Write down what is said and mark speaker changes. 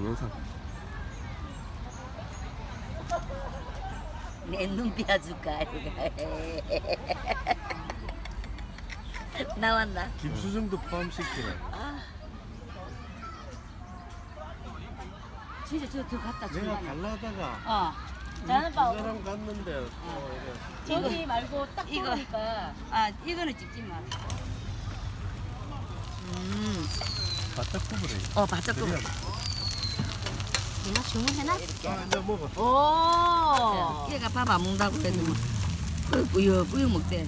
Speaker 1: 동영상.
Speaker 2: 내눈 삐어줄까 나왔나?
Speaker 3: 김수정도 포함시키네.
Speaker 2: 아 진짜 저더 갔다
Speaker 3: 내가
Speaker 2: 중간에
Speaker 3: 갈라다가 어두
Speaker 2: 나는 봐
Speaker 3: 사람 갔는데 또 이래.
Speaker 4: 저기 말고 딱
Speaker 2: 이거.
Speaker 4: 보니까
Speaker 2: 아 이거는 찍지 마. 음,
Speaker 3: 바짝 구부래.
Speaker 2: 어 바짝 좀.
Speaker 4: 내가 주문해놔.
Speaker 3: 아 이제 먹어.
Speaker 4: 오.
Speaker 2: 얘가 밥 안 먹는다고 뭐 뿌여 뿌여 먹대.